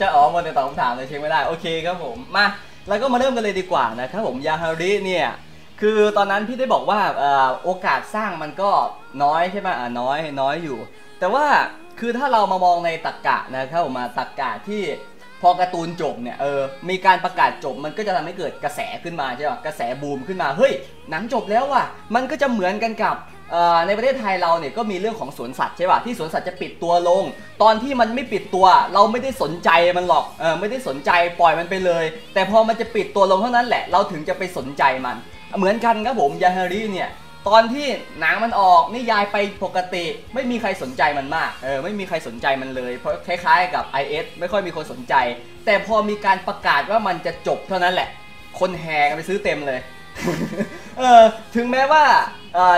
จะอ๋อมาแต่ตอบคำถามเลยเช็คไม่ได้ โอเคครับผม มาแล้วก็มาเริ่มกันเลยดีกว่านะครับผมยาฮาริเนี่ยคือตอนนั้นพี่ได้บอกว่าอโอกาสสร้างมันก็น้อยใช่ไหมอ่าน้อยน้อยอยู่ แต่ว่าคือถ้าเรามามองในตรกกะนะครับผมมาตรกกะที่พอการ์ตูนจบเนี่ยเออมีการประกาศจบมันก็จะทำให้เกิดกระแสขึ้นมาใช่ป่ะกระแสบูมขึ้นมาเฮ้ยหนังจบแล้วว่ะมันก็จะเหมือนกันกับ ในประเทศไทยเราเนี่ยก็มีเรื่องของสวนสัตว์ใช่ป่ะที่สวนสัตว์จะปิดตัวลง ตอนที่มันไม่ปิดตัว เราไม่ได้สนใจมันหรอกเออไม่ได้สนใจปล่อยมันไปเลย แต่พอมันจะปิดตัวลงเท่านั้นแหละเราถึงจะไปสนใจมัน เหมือนกันครับผมยาฮาริเนี่ยตอนที่หนังมันออกนิยายไปปกติ ไม่มีใครสนใจมันมากเออไม่มีใครสนใจมันเลยเพราะคล้ายๆกับ IS ไม่ค่อยมีคนสนใจ แต่พอมีการประกาศว่ามันจะจบเท่านั้นแหละ คนแห่กันไปซื้อเต็มเลย เออถึงแม้ว่า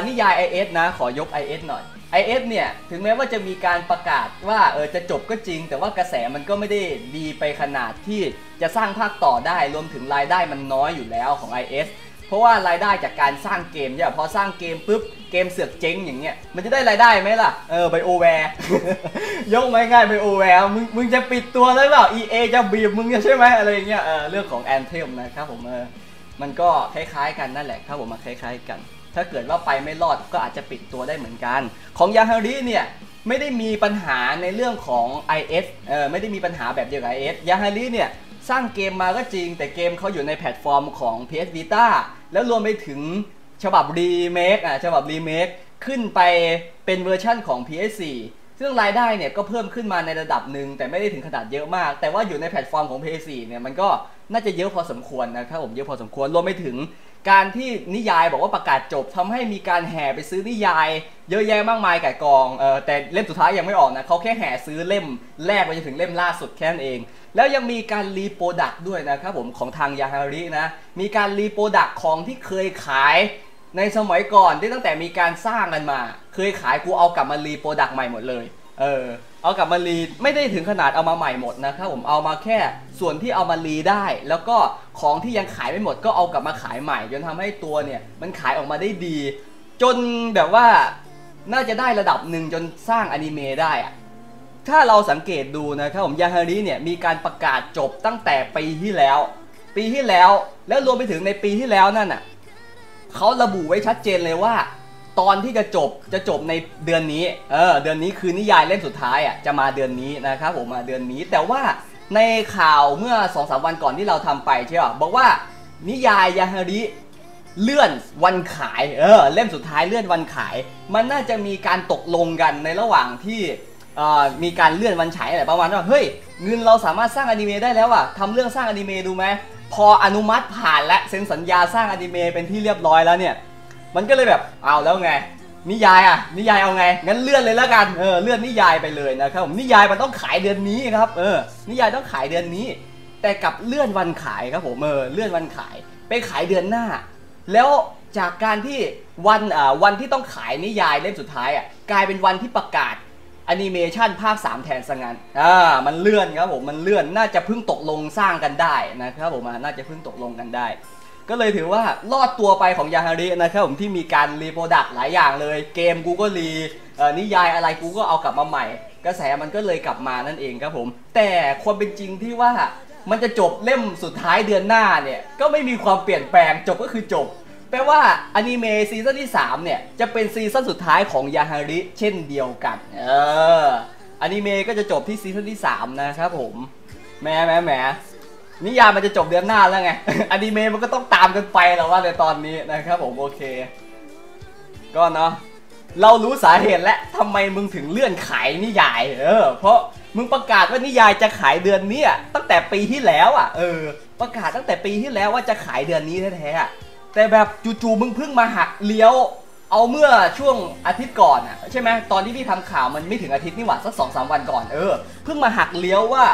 นิยาย IS นะ ขอยก IS หน่อย IS เนี่ยถึงแม้ว่าจะมีการประกาศว่าเออจะจบก็จริง แต่ว่ากระแสมันก็ไม่ได้ดีไปขนาดที่จะสร้างภาคต่อได้รวมถึงรายได้มันน้อยอยู่แล้วของ IS เพราะว่ารายได้จากการสร้างเกมเนี่ยพอสร้างเกมปุ๊บเกมเสือกเจ๊งอย่างเงี้ยมันจะได้รายได้ไหมล่ะเออไบโอแวร์ยกไม่ง่ายไบโอแวร์มึงมึงจะปิดตัวเลยเปล่า EA จะบีบมึงใช่ไหมอะไรเงี้ยเออเรื่องของแอนเทมนะครับผมเออ มันก็คล้ายๆกันนั่นแหละครับผมมาคล้าย ๆ กัน ถ้าเกิดว่าไปไม่รอดก็อาจจะปิดตัวได้เหมือนกัน ของยาฮาริเนี่ยไม่ได้มีปัญหาในเรื่องของ IS เออไม่ได้มีปัญหาแบบเดียวกับ IS ยาฮาริเนี่ยสร้างเกมมาก็จริง แต่เกมเขาอยู่ในแพลตฟอร์มของ PS Vita แล้วรวมไปถึงฉบับรีเมคอะฉบับรีเมคขึ้นไปเป็นเวอร์ชั่นของ PS4 ซึ่งรายได้เนี่ยก็เพิ่มขึ้นมาในระดับหนึ่งแต่ไม่ได้ถึงขนาดเยอะมาก แต่ว่าอยู่ในแพลตฟอร์มของ PS4 เนี่ยมันก็น่าจะเยอะพอสมควรนะครับผมเยอะพอสมควรรวมไปถึงการที่นิยายบอกว่าประกาศจบทำให้มีการแห่ไปซื้อนิยาย เยอะแยะมากมายก่กองเออแต่เล่มสุดท้ายยังไม่ออกนะเขาแค่แห่ซื้อเล่มแรกไปจนถึงเล่มล่าสุดแค่นั้นเอง แล้วยังมีการรีโปรดักด้วยนะครับผมของทางยาฮารินะมีการรีโปรดักของที่เคยขาย ในสมัยก่อนที่ตั้งแต่มีการสร้างกันมา เคยขายกูเอากลับมารีโปรดักต์ใหม่หมดเลย เออ เอากลับมารีไม่ได้ถึงขนาดเอามาใหม่หมดนะครับผมเอามาแค่ส่วนที่เอามารีได้ แล้วก็ของที่ยังขายไม่หมดก็เอากลับมาขายใหม่ จนทำให้ตัวเนี่ยมันขายออกมาได้ดี จนแบบว่าน่าจะได้ระดับหนึ่งจนสร้างอนิเมะได้อะถ้าเราสังเกตดูนะครับผมยาฮาริเนี่ยมีการประกาศจบตั้งแต่ปีที่แล้ว ปีที่แล้วแล้วรวมไปถึงในปีที่แล้วนั่นน่ะ เขาระบุไว้ชัดเจนเลยว่า ตอนที่จะจบจะจบในเดือนนี้ เออเดือนนี้คือนิยายเล่มสุดท้ายอะจะมาเดือนนี้นะครับผมมาเดือนนี้ แต่ว่าในข่าวเมื่อ2อสวันก่อนที่เราทำไปใช่ป่ะบอกว่านิยายยาฮาริเลื่อนวันขายเออเล่มสุดท้ายเลื่อนวันขาย มันน่าจะมีการตกลงกันในระหว่างที่เออมีการเลื่อนวันฉายอะไรประมาณว่าเฮ้ยเงินเราสามารถสร้างอนิเมะได้แล้วอะทำเรื่องสร้างอนิเมะดูไหม พออนุมัติผ่านและเซ็นสัญญาสร้างอนิเมะเป็นที่เรียบร้อยแล้วเนี่ย มันก็เลยแบบเอาแล้วไง นิยายอะ นิยายเอาไง งั้นเลื่อนเลยแล้วกัน เออ เลื่อนนิยายไปเลยนะครับผม นิยายมันต้องขายเดือนนี้ครับ เออ นิยายต้องขายเดือนนี้ แต่กับเลื่อนวันขายครับผม เออ เลื่อนวันขาย ไปขายเดือนหน้า แล้วจากการที่วันอ่าวันที่ต้องขายนิยายเล่มสุดท้ายอะ กลายเป็นวันที่ประกาศ แอนิเมชันภาค 3 แทนซะงั้น อ่า มันเลื่อนครับผม มันเลื่อน น่าจะเพิ่งตกลงสร้างกันได้นะครับผม น่าจะเพิ่งตกลงกันได้ ก็เลยถือว่ารอดตัวไปของยาฮารินะครับผมที่มีการรีโปรดักต์หลายอย่างเลย เกมกูก็รีอ่อนิยายอะไรกูก็เอากลับมาใหม่ กระแสมันก็เลยกลับมานั่นเองครับผม แต่ความเป็นจริงที่ว่ามันจะจบเล่มสุดท้ายเดือนหน้าเนี่ย ก็ไม่มีความเปลี่ยนแปลง จบก็คือจบ แปลว่าอนิเมะซีซั่นที่ 3 เนี่ย จะเป็นซีซั่นสุดท้ายของยาฮาริ เช่นเดียวกัน เอออนิเมะก็จะจบที่ซีซั่นที่ 3 นะครับผมแหมแหมแหมนิยายมันจะจบเดือนหน้าแล้วไง อนิเมะมันก็ต้องตามกันไปแล้วว่าในตอนนี้นะครับผมโอเค ก็เนาะ เรารู้สาเหตุและทำไมมึงถึงเลื่อนขายนิยาย เออ เพราะมึงประกาศว่านิยายจะขายเดือนนี้ตั้งแต่ปีที่แล้วอะ เออ ประกาศตั้งแต่ปีที่แล้วว่าจะขายเดือนนี้แท้ๆ แต่แบบจู่ๆมึงเพิ่งมาหักเลี้ยว เอาเมื่อช่วงอาทิตย์ก่อนอะใช่ไหมตอนที่พี่ทำข่าวมันไม่ถึงอาทิตย์นี่หว่าสักสองสามวันก่อนเออเพิ่งมาหักเลี้ยวว่า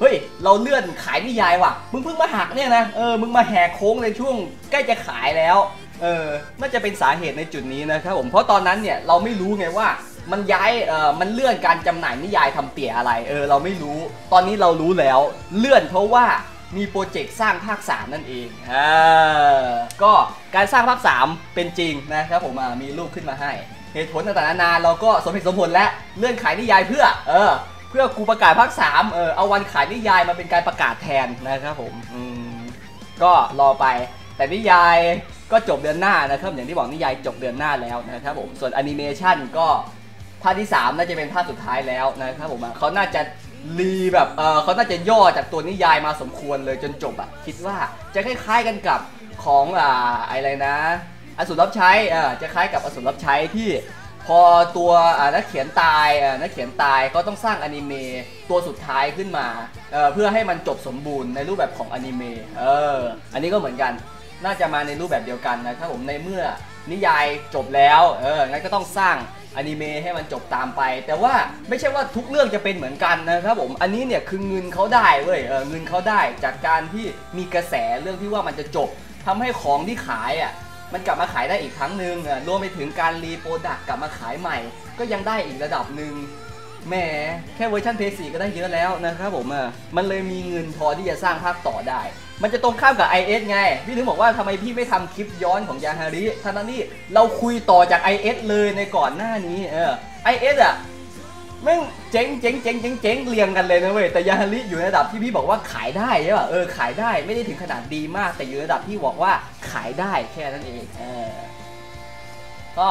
เฮ้ยเราเลื่อนขายนิยายว่ะมึงเพิ่งมาหักเนี่ยนะเออมึงมาแหกโค้งในช่วงใกล้จะขายแล้วเออน่าจะเป็นสาเหตุในจุดนี้นะครับผมเพราะตอนนั้นเนี่ยเราไม่รู้ไงว่ามันย้ายเอ่อมันเลื่อนการจำหน่ายนิยายทำเตี่ยอะไรเออเราไม่รู้ ตอนนี้เรารู้แล้ว เลื่อนเพราะว่า มีโปรเจกต์สร้างภาค 3 นั่นเองอ่าก็การสร้างภาค 3 เป็นจริงนะครับผมอ่ามีรูปขึ้นมาให้ เหตุผลต่างๆนานาเราก็สมเหตุสมผลและเลื่อนขายนิยายเพื่อ เออ เพื่อกูประกาศภาคสามเออ เอาวันขายนิยายมาเป็นการประกาศแทนนะครับผม อืม ก็รอไป แต่นิยายก็จบเดือนหน้านะครับ อย่างที่บอกนิยายจบเดือนหน้าแล้วนะครับผม ส่วนแอนิเมชันก็ภาคที่ 3 น่าจะเป็นภาคสุดท้ายแล้วนะครับผมเขาน่าจะ รีแบบเออเขาน่าจะย่อจากตัวนิยายมาสมควรเลยจนจบอะคิดว่าจะคล้ายๆกันกับของอ่าอะไรนะอสูรรับใช้เออจะคล้ายกับอสูรรับใช้ที่พอตัวอ่านักเขียนตายอ่านักเขียนตายก็ต้องสร้างอนิเมะตัวสุดท้ายขึ้นมาเออเพื่อให้มันจบสมบูรณ์ในรูปแบบของอนิเมะเอออันนี้ก็เหมือนกัน น่าจะมาในรูปแบบเดียวกันนะครับผมในเมื่อนิยายจบแล้วเอองั้นก็ต้องสร้าง อนิเมะให้มันจบตามไป แต่ว่าไม่ใช่ว่าทุกเรื่องจะเป็นเหมือนกันนะครับผมอันนี้เนี่ยคือเงินเขาได้เว้ยเออเงินเขาได้จากการที่มีกระแสเรื่องที่ว่ามันจะจบทำให้ของที่ขายอะมันกลับมาขายได้อีกครั้งหนึ่งรวมไปถึงการรีโปรดักต์กลับมาขายใหม่ ก็ยังได้อีกระดับหนึ่ง แหมแค่เวอร์ชันเพย์สีก็ได้เยอะแล้วนะครับผมอะมันเลยมีเงินพอที่จะสร้างภาคต่อได้ มันจะตรงข้ามกับ IS ไง พี่ถึงบอกว่าทำไมพี่ไม่ทำคลิปย้อนของยาฮาริทั้งนั้นนี่เราคุยต่อจาก IS เลยในก่อนหน้านี้เออ IS อะแม่งเจ๊งเจ๊งเจ๊งเจ๊งเจ๊งเรียงกันเลยนะเว้ยแต่ยาฮาริอยู่ในระดับที่พี่บอกว่าขายได้ใช่ป่ะเออขายได้ไม่ได้ถึงขนาดดีมาก แต่อยู่ในระดับที่บอกว่าขายได้แค่นั้นเองเออก็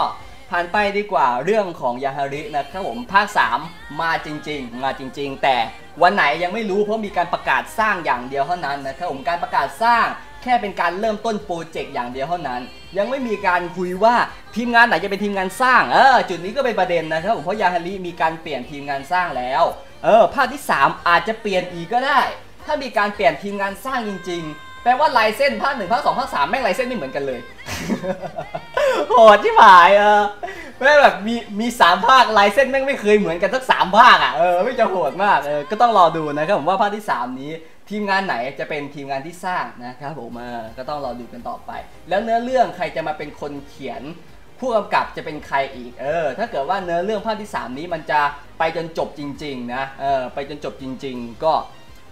ผ่านไปดีกว่าเรื่องของยาฮารินะครับผมภาค 3 มาจริง ๆ มาจริง ๆ แต่วันไหนยังไม่รู้เพราะมีการประกาศสร้างอย่างเดียวเท่านั้นนะครับผมการประกาศสร้างแค่เป็นการเริ่มต้นโปรเจกต์อย่างเดียวเท่านั้น ยังไม่มีการคุยว่าทีมงานไหนจะเป็นทีมงานสร้างเออจุดนี้ก็เป็นประเด็นนะครับผมเพราะยาฮาริมีการเปลี่ยนทีมงานสร้างแล้วเออภาคที่ 3 อาจจะเปลี่ยนอีกก็ได้ ถ้ามีการเปลี่ยนทีมงานสร้างจริง ๆ แปลว่าลายเส้นภาคหนึ่งภาคสองภาคสามแม่งลายเส้นไม่เหมือนกันเลย โหดที่ผายเออแม่แบบมีมีสามภาคลายเส้นแม่งไม่เคยเหมือนกันสักสามภาคอะเออไม่จะโหดมากเออก็ต้องรอดูนะครับผมว่าภาคที่ 3 นี้ทีมงานไหนจะเป็นทีมงานที่สร้างนะครับผมเออก็ต้องรอดูกันต่อไป แล้วเนื้อเรื่องใครจะมาเป็นคนเขียนผู้กำกับจะเป็นใครอีก เออ ถ้าเกิดว่าเนื้อเรื่องภาคที่ 3 นี้มันจะไปจนจบจริง ๆ นะ เออ ไปจนจบจริง ๆ ก็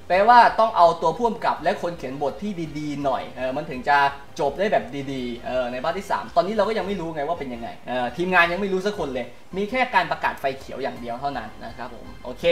แปลว่าต้องเอาตัวผู้กำกับและคนเขียนบทที่ดีๆหน่อยเออมันถึงจะจบได้แบบดีๆเออในภาคที่ 3 ตอนนี้เราก็ยังไม่รู้ไงว่าเป็นยังไงเออทีมงานยังไม่รู้สักคนเลย มีแค่การประกาศไฟเขียวอย่างเดียวเท่านั้นนะครับผม โอเค